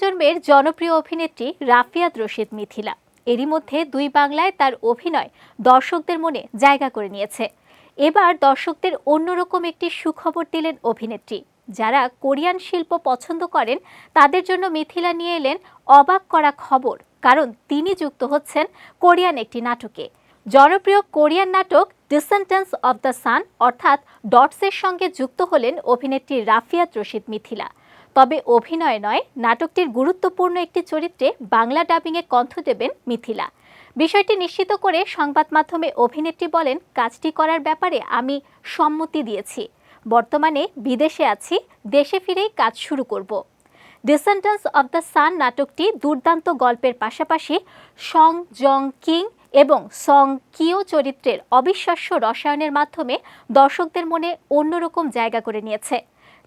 প্রজন্মের জনপ্রিয় অভিনেত্রী রাফিয়াত রশিদ মিথিলা। এরই মধ্যে দুই বাংলায় তার অভিনয় দর্শকদের মনে জায়গা করে নিয়েছে। এবার দর্শকদের অন্যরকম একটি সুখবর দিলেন অভিনেত্রী। যারা কোরিয়ান শিল্প পছন্দ করেন, তাদের জন্য মিথিলা নিয়ে এলেন অবাক করা খবর, কারণ তিনি যুক্ত হচ্ছেন কোরিয়ান একটি নাটকে। জনপ্রিয় কোরিয়ান নাটক ডিসেন্টেন্স অব দ্য সান অর্থাৎ ডটসের সঙ্গে যুক্ত হলেন অভিনেত্রী রাফিয়াত রশিদ মিথিলা। তবে অভিনয় নয়, নাটকটির গুরুত্বপূর্ণ একটি চরিত্রে বাংলা ডাবিংয়ে কণ্ঠ দেবেন মিথিলা। বিষয়টি নিশ্চিত করে সংবাদ মাধ্যমে অভিনেত্রী বলেন, কাজটি করার ব্যাপারে আমি সম্মতি দিয়েছি। বর্তমানে বিদেশে আছি, দেশে ফিরেই কাজ শুরু করব। ডিসেন্টেন্স অব দ্য সান নাটকটি দুর্দান্ত গল্পের পাশাপাশি সং জং কিং এবং সং কিও চরিত্রের অবিশ্বাস্য রসায়নের মাধ্যমে দর্শকদের মনে অন্যরকম জায়গা করে নিয়েছে।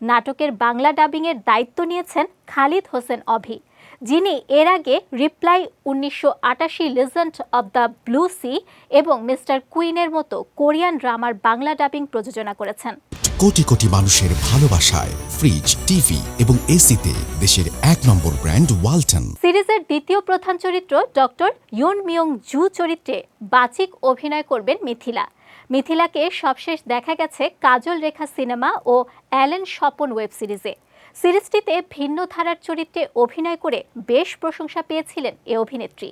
নাটকের বাংলা ডাবিংয়ের দায়িত্ব নিয়েছেন খালিদ হোসেন অভি, যিনি এর আগে রিপ্লাই উনিশশো আটাশি legend of the blue sea এবং মিস্টার কুইনের মতো কোরিয়ান ড্রামার বাংলা ডাবিং প্রযোজনা করেছেন। কোটি কোটি মানুষের ভালোবাসায় ফ্রিজ, টিভি এবং এসিতে দেশের এক নম্বর ব্র্যান্ড ওয়ালটন। সিরিজের দ্বিতীয় প্রধান চরিত্র ডক্টর ইউন মিয়ং জু চরিত্রে বাচিক অভিনয় করবেন মিথিলা। মিথিলাকে সবশেষ দেখা গেছে কাজল রেখা সিনেমা ও অ্যালেন স্বপন ওয়েব সিরিজে। সিরিজটিতে ভিন্ন ধারার চরিত্রে অভিনয় করে বেশ প্রশংসা পেয়েছিলেন এ অভিনেত্রী।